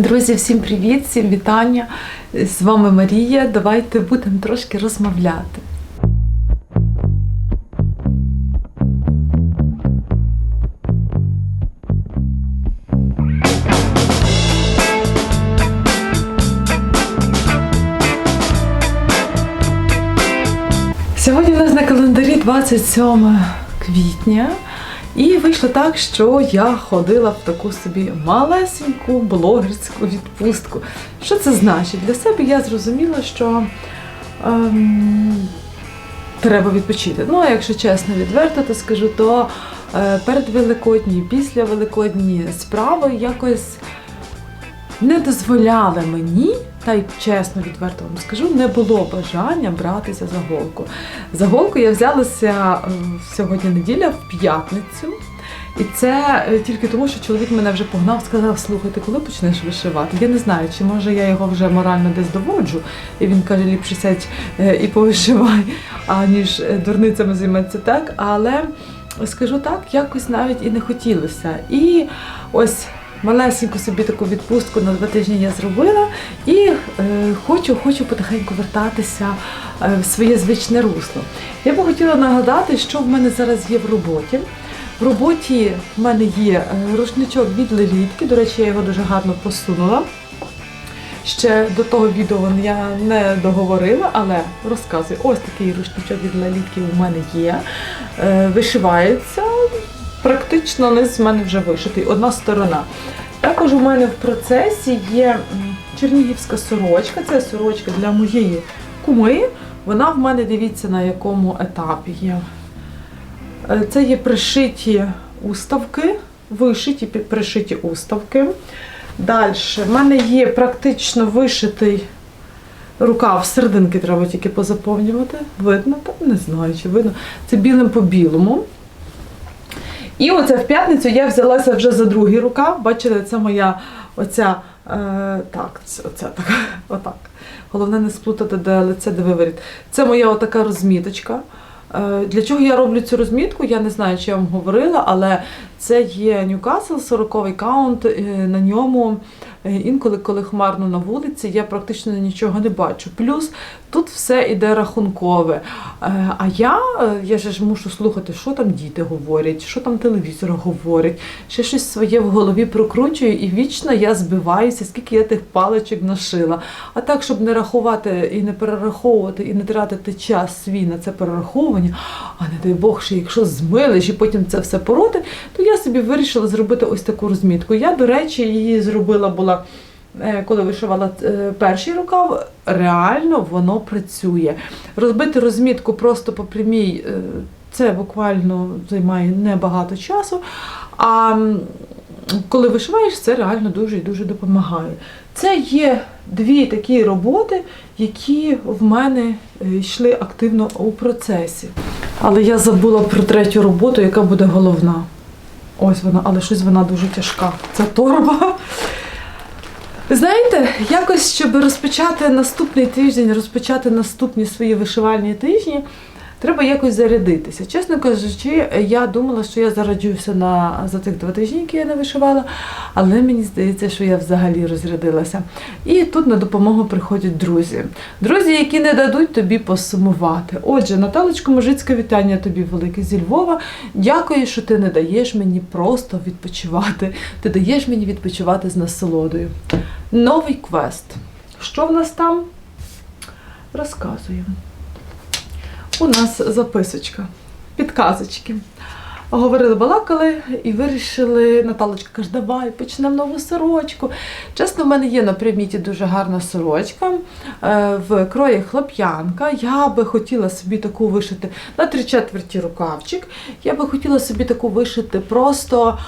Друзі, всім привіт, всім вітання. З вами Марія. Давайте будемо трошки розмовляти. Сьогодні у нас на календарі 27 квітня. І вийшло так, що я ходила в таку собі малесеньку блогерську відпустку. Що це значить? Для себе я зрозуміла, що ем, треба відпочити. Ну, а якщо чесно відверто, то скажу, то е, перед Великодні, після Великодні справи якось не дозволяли мені, та й чесно, відверто вам скажу, не було бажання братися за голку. За голку я взялася е, сьогодні неділя в п'ятницю. І це е, тільки тому, що чоловік мене вже погнав, сказав: слухай, ти коли почнеш вишивати? Я не знаю, чи може я його вже морально десь доводжу. І він каже, ліпше сядь е, і повишивай, аніж дурницями займеться так. Але скажу так, якось навіть і не хотілося. І ось малесеньку собі таку відпустку на два тижні я зробила і е, хочу, хочу потихеньку вертатися е, в своє звичне русло. Я би хотіла нагадати, що в мене зараз є в роботі. В роботі в мене є е, рушничок від лелітки. До речі, я його дуже гарно посунула. Ще до того відео я не договорила, але розказую, ось такий рушничок від лелітки у мене є. Е, Вишивається. Практично низ в мене вже вишитий, одна сторона. Також у мене в процесі є чернігівська сорочка. Це сорочка для моєї куми. Вона в мене дивіться на якому етапі є. Е, Це є пришиті уставки, вишиті пришиті уставки. Далі в мене є практично вишитий рукав, серединки треба тільки позаповнювати. Видно, там не знаю, чи видно. Це білим по білому. І оце в п'ятницю я взялася вже за другий рукав. Бачите, це моя оця. Е, так, оця така, отак. Головне не сплутати, де лице, де виворіт. Це моя отака розміточка. Е, Для чого я роблю цю розмітку? Я не знаю, чи я вам говорила, але це є Ньюкасл, 40-й каунт. е, На ньому інколи, коли хмарно на вулиці, я практично нічого не бачу. Плюс тут все іде рахункове. Е, А я, е, я ж мушу слухати, що там діти говорять, що там телевізор говорить, ще щось своє в голові прокручую, і вічно я збиваюся, скільки я тих паличок нашила. А так, щоб не рахувати і не перераховувати, і не тратити час свій на це перераховування, а не дай Бог, що якщо змилиш і потім це все пороти, то я собі вирішила зробити ось таку розмітку. Я, до речі, її зробила була. Е, Коли вишивала е, перший рукав, реально воно працює. Розбити розмітку просто по прямій, е, це буквально займає небагато часу. А коли вишиваєш, це реально дуже і дуже допомагає. Це є дві такі роботи, які в мене йшли активно у процесі. Але я забула про третю роботу, яка буде головна. Ось вона, але щось вона дуже тяжка. Це торба. Знаєте, якось, щоб розпочати наступний тиждень, розпочати наступні свої вишивальні тижні, треба якось зарядитися. Чесно кажучи, я думала, що я зараджуся на, за цих два тижні, які я не вишивала, але мені здається, що я взагалі розрядилася. І тут на допомогу приходять друзі. Друзі, які не дадуть тобі посумувати. Отже, Наталочко Мужицька, вітання тобі велике зі Львова. Дякую, що ти не даєш мені просто відпочивати. Ти даєш мені відпочивати з насолодою. Новий квест. Що в нас там? Розказуємо. У нас записочка, підказочки. Говорили, балакали і вирішили. Наталочка каже, давай почнемо нову сорочку. Чесно, в мене є на приміті дуже гарна сорочка е, в крої хлоп'янка. Я би хотіла собі таку вишити на три четверті рукавчик. Я би хотіла собі таку вишити просто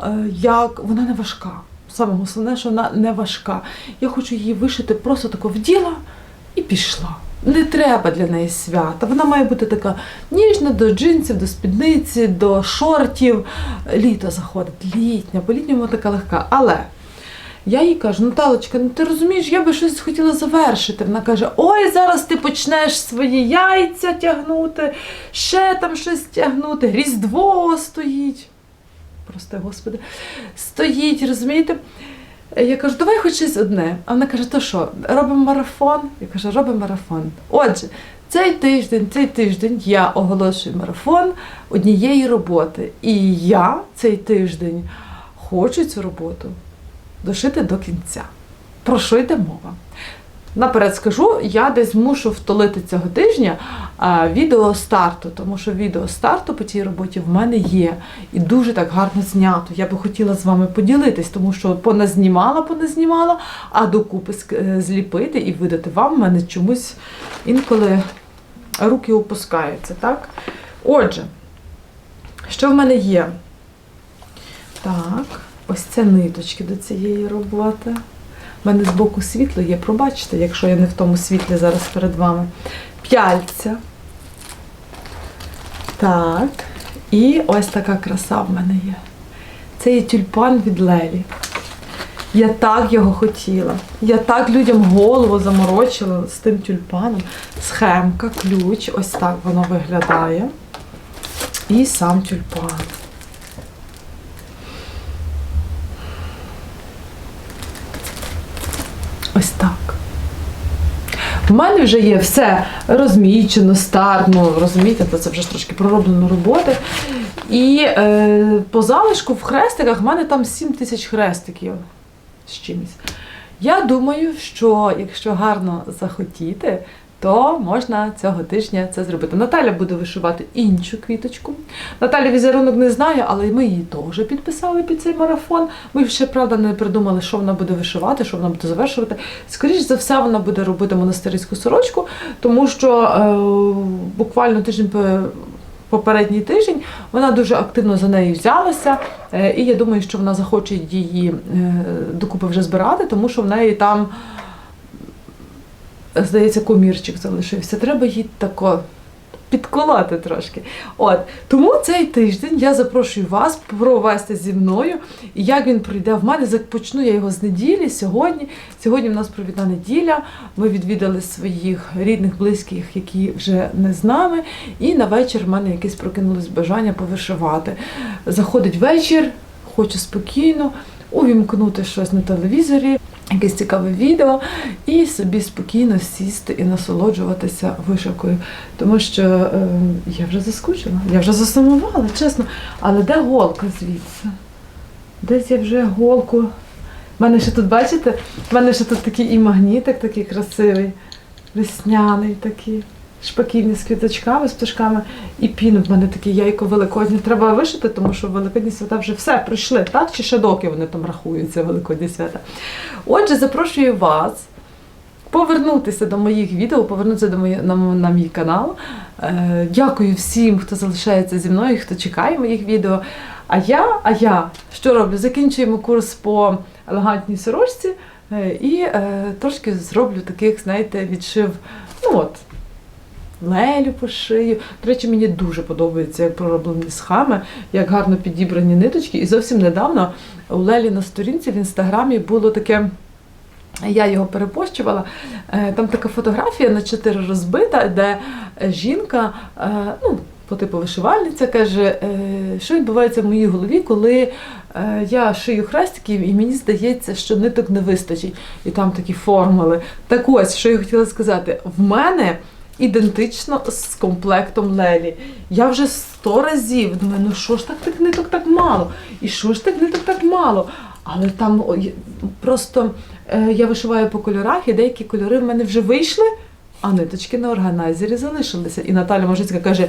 е, як вона не важка. Саме головне, що вона не важка. Я хочу її вишити просто тако вділа і пішла. Не треба для неї свята. Вона має бути така ніжна до джинсів, до спідниці, до шортів. Літо заходить, літня, по літньому така легка. Але я їй кажу, Наталочка, ну ти розумієш, я би щось хотіла завершити. Вона каже: Ой, зараз ти почнеш свої яйця тягнути, ще там щось тягнути, Різдво стоїть. Прости, Господи, стоїть, розумієте? Я кажу, давай хоч щось одне. А вона каже, то що, робимо марафон? Я кажу, робимо марафон. Отже, цей тиждень, цей тиждень я оголошую марафон однієї роботи. І я цей тиждень хочу цю роботу дошити до кінця. Про що йде мова? Наперед скажу, я десь мушу втолити цього тижня а, відео старту, тому що відео старту по цій роботі в мене є і дуже так гарно знято. Я би хотіла з вами поділитись, тому що поназнімала, поназнімала, а докупи е, зліпити і видати вам в мене чомусь інколи руки опускаються, так? Отже, що в мене є? Так, ось це ниточки до цієї роботи. У мене збоку світло є, пробачте, якщо я не в тому світлі зараз перед вами. П'яльця. Так. І ось така краса в мене є. Це є тюльпан від Лелі. Я так його хотіла. Я так людям голову заморочила з тим тюльпаном. Схемка, ключ, ось так воно виглядає. І сам тюльпан. Ось так. В мене вже є все розмічено, старт, ну розумієте, це вже трошки пророблено роботи. І е, по залишку в хрестиках в мене там 7 тисяч хрестиків з чимось. Я думаю, що якщо гарно захотіти, то можна цього тижня це зробити. Наталя буде вишивати іншу квіточку. Наталя візерунок не знає, але ми її теж підписали під цей марафон. Ми ще правда не придумали, що вона буде вишивати, що вона буде завершувати. Скоріше за все, вона буде робити монастирську сорочку, тому що е, буквально тиждень. Попередній тиждень вона дуже активно за нею взялася, е, і я думаю, що вона захоче її е, докупи вже збирати, тому що в неї там, здається, комірчик залишився. Треба їй тако підколоти трошки. От тому цей тиждень я запрошую вас провести зі мною. І як він пройде в мене, започну я його з неділі сьогодні. Сьогодні в нас провідна неділя. Ми відвідали своїх рідних, близьких, які вже не з нами. І на вечір в мене якесь прокинулось бажання повишивати. Заходить вечір, хочу спокійно увімкнути щось на телевізорі. Якесь цікаве відео, і собі спокійно сісти і насолоджуватися вишивкою. Тому що е, я вже заскучила, я вже засумувала, чесно. Але де голка звідси? Десь я вже голку. У мене ще тут, бачите, в мене ще тут такий і магнітик такий красивий, весняний такий, шпаківні з квіточками, з пташками, і піну. В мене такі яйко великодні. Треба вишити, тому що великодні свята вже все пройшли, так? Чи ще доки вони там рахуються, великодні свята. Отже, запрошую вас повернутися до моїх відео, повернутися до мої, на, на мій канал. Е, дякую всім, хто залишається зі мною, хто чекає моїх відео. А я, а я що роблю? Закінчуємо курс по елегантній сорочці е, і е, трошки зроблю таких, знаєте, відшив. Ну от, Лелю пошию. До речі, мені дуже подобається, як пророблені схеми, як гарно підібрані ниточки. І зовсім недавно у Лелі на сторінці в інстаграмі було таке. Я його перепощувала. Е, Там така фотографія на чотири розбита, де жінка, е, ну, по типу вишивальниця, каже, е, що відбувається в моїй голові, коли я шию хрестиків, і мені здається, що ниток не вистачить. І там такі формули. Так ось, що я хотіла сказати, в мене ідентично з комплектом Лелі. Я вже сто разів думаю, ну що ж так тих ниток так мало? І що ж тих ниток так мало? Але там просто е, я вишиваю по кольорах, і деякі кольори в мене вже вийшли, а ниточки на органайзері залишилися. І Наталя Можицька каже: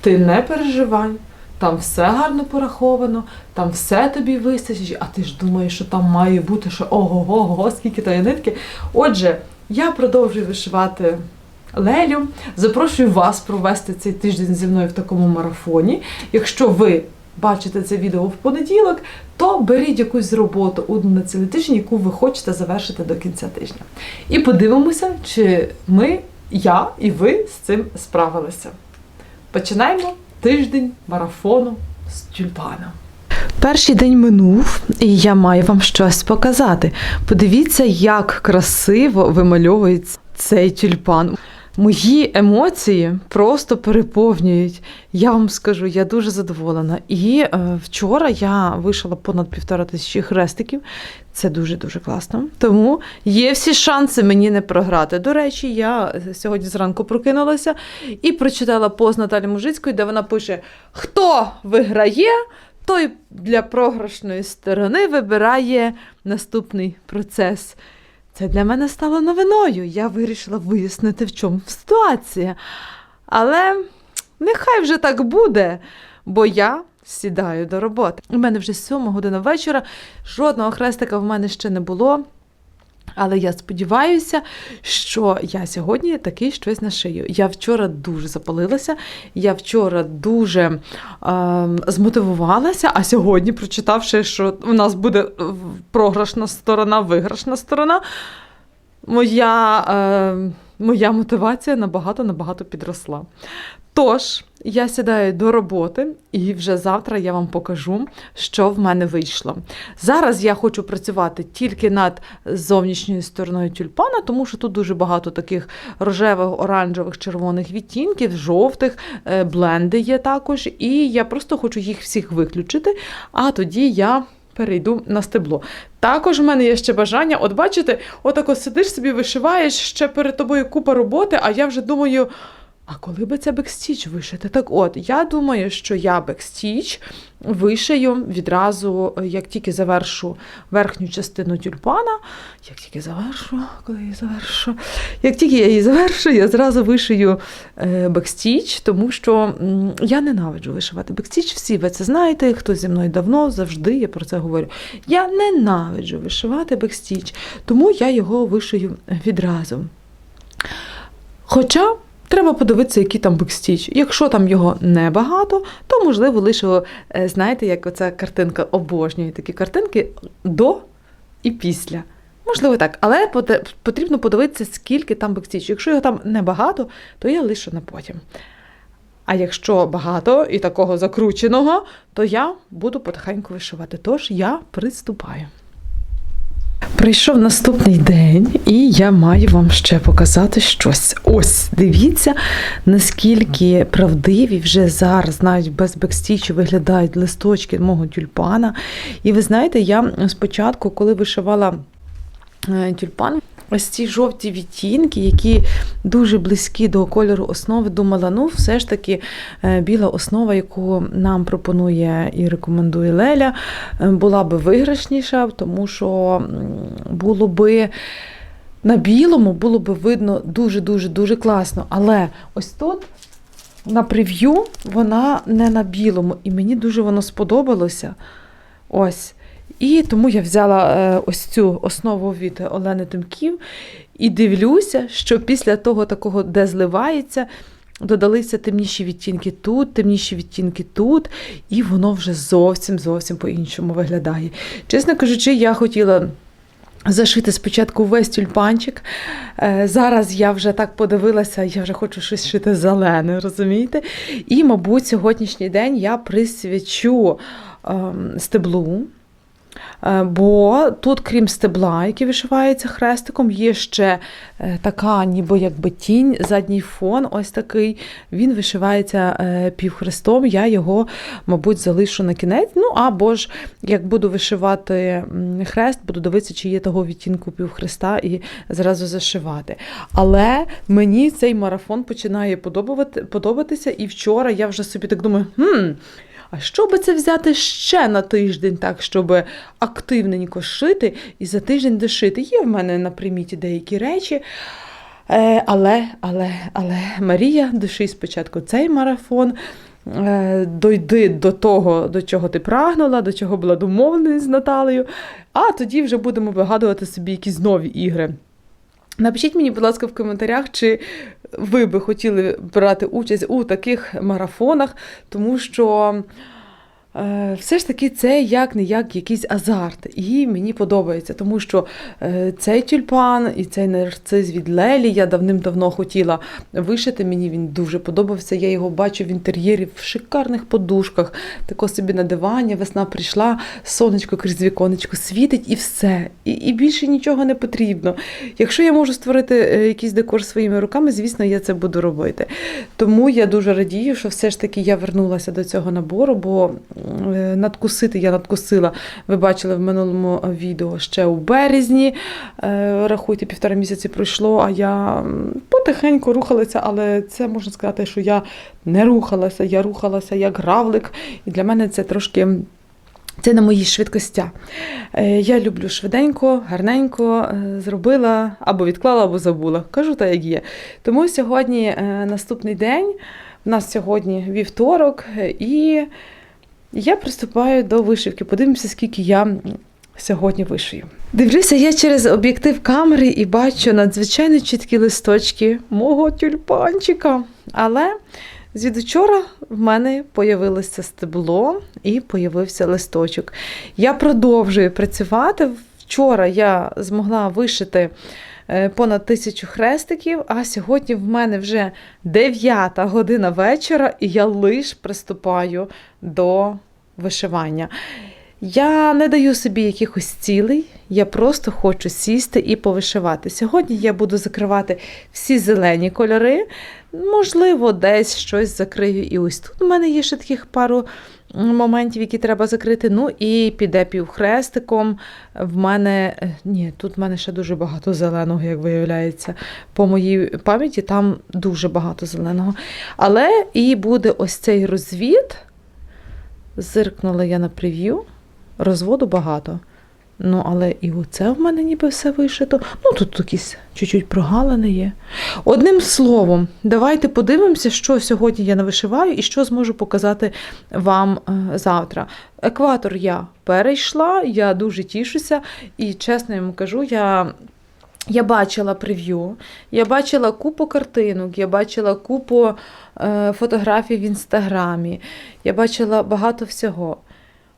ти не переживай. Там все гарно пораховано, там все тобі вистачить, а ти ж думаєш, що там має бути ще ого-го, скільки тої нитки. Отже, я продовжую вишивати Лелю. Запрошую вас провести цей тиждень зі мною в такому марафоні. Якщо ви бачите це відео в понеділок, то беріть якусь роботу одну на цілий тиждень, яку ви хочете завершити до кінця тижня. І подивимося, чи ми, я і ви з цим справилися. Починаємо тиждень марафону з тюльпаном. Перший день минув, і я маю вам щось показати. Подивіться, як красиво вимальовується цей тюльпан. Мої емоції просто переповнюють. Я вам скажу, я дуже задоволена. І е, вчора я вишила понад півтора тисячі хрестиків. Це дуже-дуже класно. Тому є всі шанси мені не програти. До речі, я сьогодні зранку прокинулася і прочитала пост Наталі Мужицької, де вона пише: Хто виграє, той для програшної сторони вибирає наступний процес. Це для мене стало новиною. Я вирішила вияснити, в чому ситуація. Але нехай вже так буде, бо я сідаю до роботи. У мене вже 7 година вечора, жодного хрестика в мене ще не було. Але я сподіваюся, що я сьогодні таки щось нашию. Я вчора дуже запалилася, я вчора дуже е, змотивувалася, а сьогодні, прочитавши, що у нас буде е, програшна сторона, виграшна сторона, моя, е, моя мотивація набагато-набагато підросла. Тож, я сідаю до роботи, і вже завтра я вам покажу, що в мене вийшло. Зараз я хочу працювати тільки над зовнішньою стороною тюльпана, тому що тут дуже багато таких рожевих, оранжевих, червоних відтінків, жовтих, е, бленди є також. І я просто хочу їх всіх виключити, а тоді я. Перейду на стебло. Також в мене є ще бажання, от бачите, отако сидиш собі, вишиваєш ще перед тобою купа роботи, а я вже думаю. А коли би це бекстіч вишити? Так от, я думаю, що я бекстіч вишию відразу, як тільки завершу верхню частину тюльпана. Як тільки завершу, коли я завершу, як тільки я її завершу, я зразу вишию е, бекстіч, тому що я ненавиджу вишивати бекстіч. Всі ви це знаєте, хто зі мною давно, завжди я про це говорю. Я ненавиджу вишивати бекстіч, тому я його вишию відразу. Хоча. Треба подивитися, який там бекстіч. Якщо там його небагато, то можливо лише, знаєте, як оця картинка обожнює такі картинки до і після. Можливо, так, але потрібно подивитися, скільки там бекстіч. Якщо його там небагато, то я лише на потім. А якщо багато і такого закрученого, то я буду потихеньку вишивати. Тож я приступаю. Прийшов наступний день, і я маю вам ще показати щось. Ось, дивіться, наскільки правдиві вже зараз, навіть без бекстічу, виглядають листочки мого тюльпана. І ви знаєте, я спочатку, коли вишивала е, тюльпан, ось ці жовті відтінки, які дуже близькі до кольору основи, думала, ну, все ж таки е, біла основа, яку нам пропонує і рекомендує Леля, е, була би виграшніша, тому що було би. На білому було би видно дуже-дуже дуже класно. Але ось тут на прев'ю вона не на білому, і мені дуже воно сподобалося. Ось. І тому я взяла е, ось цю основу від Олени Тимків і дивлюся, що після того такого, де зливається, додалися темніші відтінки тут, темніші відтінки тут, і воно вже зовсім зовсім по-іншому виглядає. Чесно кажучи, я хотіла. Зашити спочатку весь тюльпанчик. Е, зараз я вже так подивилася, я вже хочу щось шити зелене, розумієте? І, мабуть, сьогоднішній день я присвячу ем, стеблу. Е, бо тут, крім стебла, який вишивається хрестиком, є ще е, така, ніби якби тінь, задній фон, ось такий. Він вишивається е, півхрестом. Я його, мабуть, залишу на кінець. Ну, або ж, як буду вишивати хрест, буду дивитися, чи є того відтінку півхреста, і зразу зашивати. Але мені цей марафон починає подобатися. І вчора я вже собі так думаю, хм. А що би це взяти ще на тиждень, так, щоб активненько шити і за тиждень дошити? Є в мене на приміті деякі речі. Е, але, але, але Марія, души спочатку цей марафон. Е, дойди до того, до чого ти прагнула, до чого була домовленість з Наталею, а тоді вже будемо вигадувати собі якісь нові ігри. Напишіть мені, будь ласка, в коментарях, чи ви би хотіли брати участь у таких марафонах, тому що Все ж таки, це як не як якийсь азарт, і мені подобається, тому що е, цей тюльпан і цей нарцис від Лелі я давним-давно хотіла вишити. Мені він дуже подобався. Я його бачу в інтер'єрі в шикарних подушках, тако собі на дивані. Весна прийшла, сонечко крізь віконечко світить і все. І, і більше нічого не потрібно. Якщо я можу створити е, якийсь декор своїми руками, звісно, я це буду робити. Тому я дуже радію, що все ж таки я вернулася до цього набору, бо е, надкусити я надкусила. Ви бачили в минулому відео ще у березні. Е, Рахуйте, півтора місяці пройшло, а я потихеньку рухалася, але це можна сказати, що я не рухалася, я рухалася як гравлик. І для мене це трошки. Це на мої швидкостя. Е, Я люблю швиденько, гарненько е, зробила або відклала, або забула. Кажу так, як є. Тому сьогодні е, наступний день. У нас сьогодні вівторок, е, і я приступаю до вишивки. Подивимося, скільки я сьогодні вишию. Дивлюся я через об'єктив камери і бачу надзвичайно чіткі листочки мого тюльпанчика. Але звідучора в мене появилося стебло і появився листочок. Я продовжую працювати. Вчора я змогла вишити понад тисячу хрестиків, а сьогодні в мене вже 9 година вечора, і я лише приступаю до вишивання. Я не даю собі якихось цілей, я просто хочу сісти і повишивати. Сьогодні я буду закривати всі зелені кольори. Можливо, десь щось закрию. І ось тут у мене є ще таких пару моментів, які треба закрити. Ну і піде півхрестиком. В мене е, ні, тут в мене ще дуже багато зеленого, як виявляється. По моїй пам'яті там дуже багато зеленого. Але і буде ось цей розвід. Зиркнула я на прев'ю. Розводу багато. Ну, але і оце в мене ніби все вишито. Ну, тут якісь чуть-чуть прогалини є. Одним словом, давайте подивимося, що сьогодні я навишиваю і що зможу показати вам е, завтра. Екватор я перейшла, я дуже тішуся, і чесно йому кажу, я. Я бачила прев'ю, я бачила купу картинок, я бачила купу е, фотографій в інстаграмі, я бачила багато всього.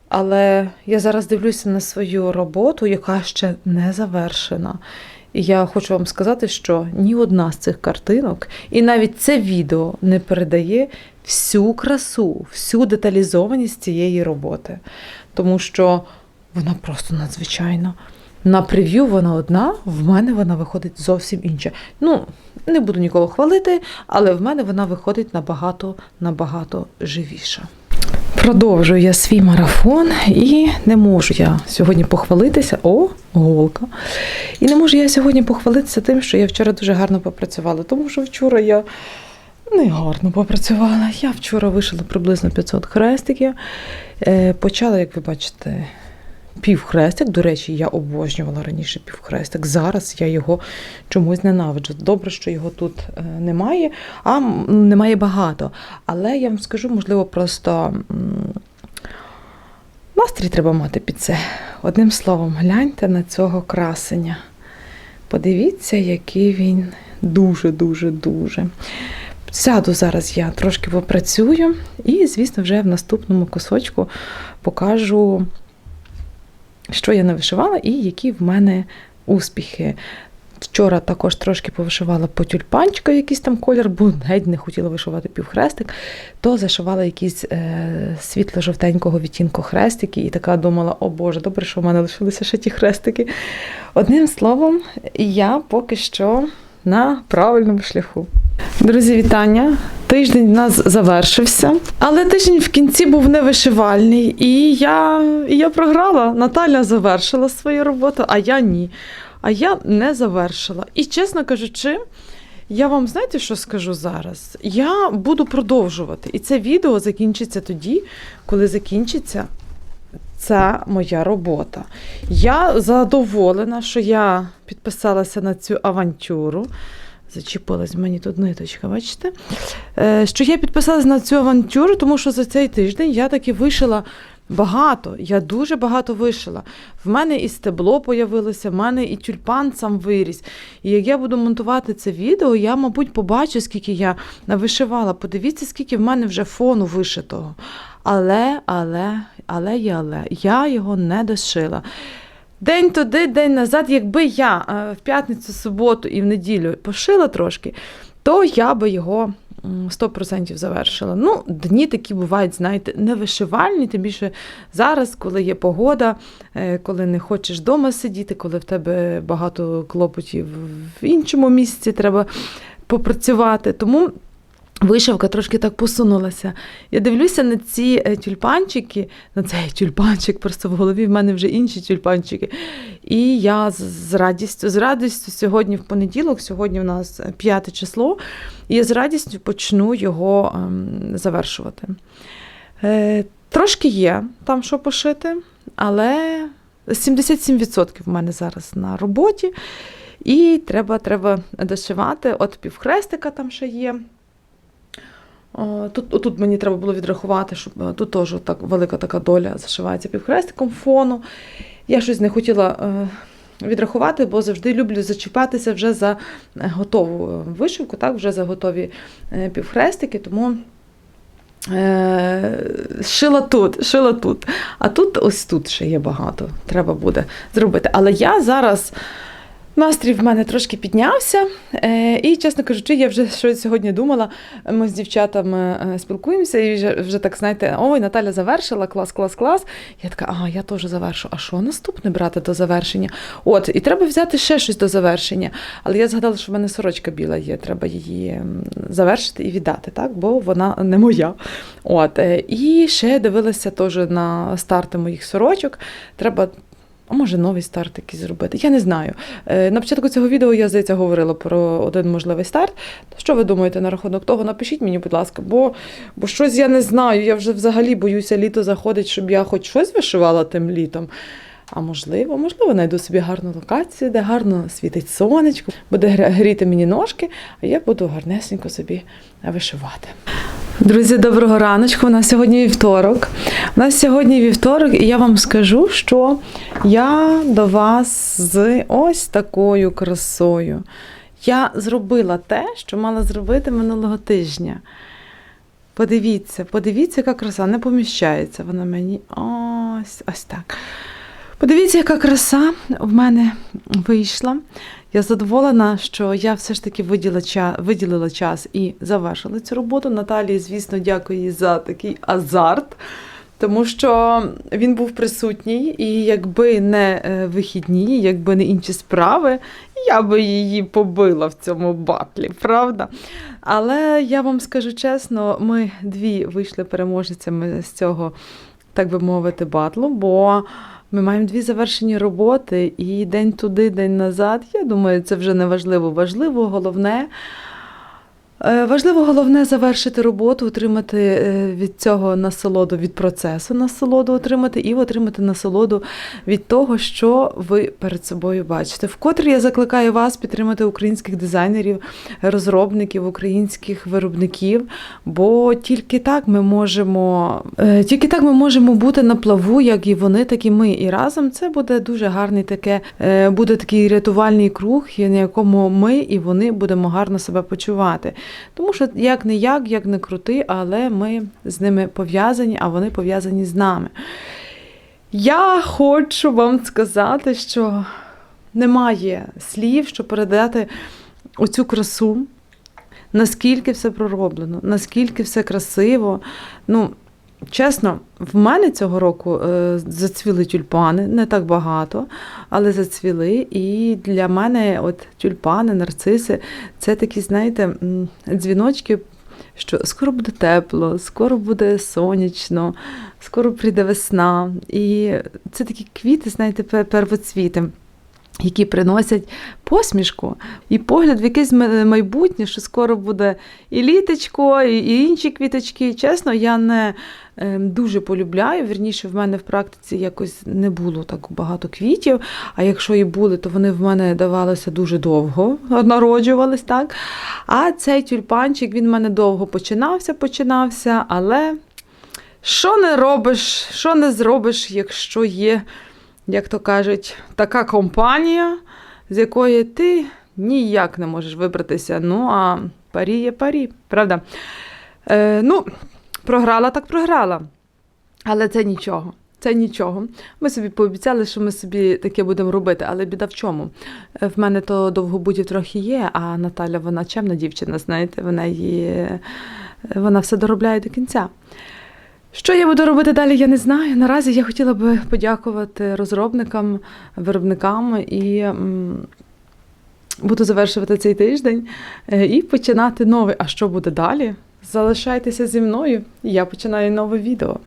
Але я зараз дивлюся на свою роботу, яка ще не завершена. І я хочу вам сказати, що ні одна з цих картинок, і навіть це відео не передає всю красу, всю деталізованість цієї роботи. Тому що вона просто надзвичайна. На прев'ю вона одна, в мене вона виходить зовсім інша. Ну, не буду нікого хвалити, але в мене вона виходить набагато, набагато живіша. Продовжую я свій марафон і не можу я сьогодні похвалитися. О, голка. І не можу я сьогодні похвалитися тим, що я вчора дуже гарно попрацювала, тому що вчора я не гарно попрацювала. Я вчора вишила приблизно 500 хрестиків. Е, Почала, як ви бачите, півхрестик. До речі, я обожнювала раніше півхрестик. Зараз я його чомусь ненавиджу. Добре, що його тут е, немає, а немає багато. Але я вам скажу, можливо, просто настрій треба мати під це. Одним словом, гляньте на цього красення. Подивіться, який він дуже-дуже дуже. Сяду зараз я трошки попрацюю, і, звісно, вже в наступному кусочку покажу, що я навишивала і які в мене успіхи. Вчора також трошки повишивала по тюльпанчика якийсь там колір, бо геть не хотіла вишивати півхрестик, то зашивала якісь е, світло-жовтенького відтінку хрестики, і така думала, о Боже, добре, що в мене лишилися ще ті хрестики. Одним словом, я поки що на правильному шляху. Друзі, вітання! Тиждень у нас завершився, але тиждень в кінці був невишивальний, і я, і я програла. Наталя завершила свою роботу, а я ні. А я не завершила. І чесно кажучи, я вам знаєте, що скажу зараз? Я буду продовжувати. І це відео закінчиться тоді, коли закінчиться ця моя робота. Я задоволена, що я підписалася на цю авантюру. Зачепилась мені тут ниточка, бачите? Е, Що я підписалася на цю авантюру, тому що за цей тиждень я таки вишила багато. Я дуже багато вишила. В мене і стебло появилося, в мене і тюльпан сам виріс. І як я буду монтувати це відео, я, мабуть, побачу, скільки я навишивала. Подивіться, скільки в мене вже фону вишитого. Але, але, але є але. Я його не дошила. День туди, день назад, якби я е, в п'ятницю, суботу і в неділю пошила трошки, то я би його м, 100% завершила. Ну, дні такі бувають, знаєте, не вишивальні, тим більше зараз, коли є погода, е, коли не хочеш вдома сидіти, коли в тебе багато клопотів в іншому місці треба попрацювати. Тому вишивка трошки так посунулася. Я дивлюся на ці е, тюльпанчики, на цей тюльпанчик, просто в голові в мене вже інші тюльпанчики. І я з, радістю, з радістю сьогодні в понеділок, сьогодні в нас 5 число, і я з радістю почну його ем, завершувати. Е, трошки є там що пошити, але 77% в мене зараз на роботі. І треба, треба дошивати. От півхрестика там ще є. Тут, тут мені треба було відрахувати, щоб е, тут теж так велика така доля зашивається півхрестиком фону. Я щось не хотіла е, відрахувати, бо завжди люблю зачіпатися вже за е, готову вишивку, так, вже за готові півхрестики, тому шила тут, шила тут. А тут ось тут ще є багато. Треба буде зробити. Але я зараз. Настрій в мене трошки піднявся, е, і, чесно кажучи, я вже щось сьогодні думала. Ми з дівчатами е, спілкуємося, і вже, вже так знаєте, ой, Наталя завершила, клас, клас, клас. Я така, а я теж завершу. А що наступне брати до завершення? От, і треба взяти ще щось до завершення. Але я згадала, що в мене сорочка біла є, треба її завершити і віддати, так? бо вона не моя. От, е, і ще дивилася теж на старти моїх сорочок. Треба а може новий старт якийсь зробити? Я не знаю. Е, На початку цього відео я здається говорила про один можливий старт. Що ви думаєте на рахунок того? Напишіть мені, будь ласка, бо, бо щось я не знаю. Я вже взагалі боюся, літо заходить, щоб я хоч щось вишивала тим літом. А можливо, можливо, знайду собі гарну локацію, де гарно світить сонечко, буде гріти мені ножки, а я буду гарнесенько собі вишивати. Друзі, доброго раночку. У нас сьогодні вівторок. У нас сьогодні вівторок, і я вам скажу, що я до вас з ось такою красою. Я зробила те, що мала зробити минулого тижня. Подивіться, подивіться, яка краса, не поміщається вона мені. Ось, ось так. Подивіться, яка краса в мене вийшла. Я задоволена, що я все ж таки виділила час, виділила час і завершила цю роботу. Наталії, звісно, дякую їй за такий азарт, тому що він був присутній, і якби не е, вихідні, якби не інші справи, я би її побила в цьому батлі, правда? Але я вам скажу чесно, ми дві вийшли переможницями з цього, так би мовити, батлу, бо. Ми маємо дві завершені роботи, і день туди, день назад. Я думаю, це вже не важливо. Важливо, головне. Е, Важливо, головне завершити роботу, отримати е, від цього насолоду, від процесу насолоду отримати і отримати насолоду від того, що ви перед собою бачите. Вкотре я закликаю вас підтримати українських дизайнерів, розробників, українських виробників, бо тільки так ми можемо, е, тільки так ми можемо бути на плаву, як і вони, так і ми. І разом це буде дуже гарний таке, буде такий рятувальний круг, на якому ми і вони будемо гарно себе почувати. Тому що як не як, як не крути, але ми з ними пов'язані, а вони пов'язані з нами. Я хочу вам сказати, що немає слів, щоб передати оцю красу, наскільки все пророблено, наскільки все красиво. Ну, чесно, в мене цього року е, зацвіли тюльпани, не так багато, але зацвіли. І для мене от тюльпани, нарциси це такі, знаєте, дзвіночки. Що скоро буде тепло, скоро буде сонячно, скоро прийде весна. І це такі квіти, знаєте, первоцвіти, які приносять посмішку і погляд в якесь майбутнє, що скоро буде і літочко, і, інші квіточки. Чесно, я не дуже полюбляю. Вірніше, в мене в практиці якось не було так багато квітів. А якщо і були, то вони в мене давалися дуже довго, народжувались, так. А цей тюльпанчик він в мене довго починався, починався, але що не робиш, що не зробиш, якщо є, як то кажуть, така компанія, з якої ти ніяк не можеш вибратися. Ну, а парі є парі, правда? Е, ну, програла так програла. Але це нічого. Це нічого. Ми собі пообіцяли, що ми собі таке будемо робити, але біда в чому? Е, В мене то довгобудів трохи є, а Наталя вона чемна дівчина, знаєте, вона її вона все доробляє до кінця. Що я буду робити далі, я не знаю. Наразі я хотіла би подякувати розробникам, виробникам і буду завершувати цей тиждень е, і починати новий. А що буде далі? Залишайтеся зі мною, я починаю нове відео.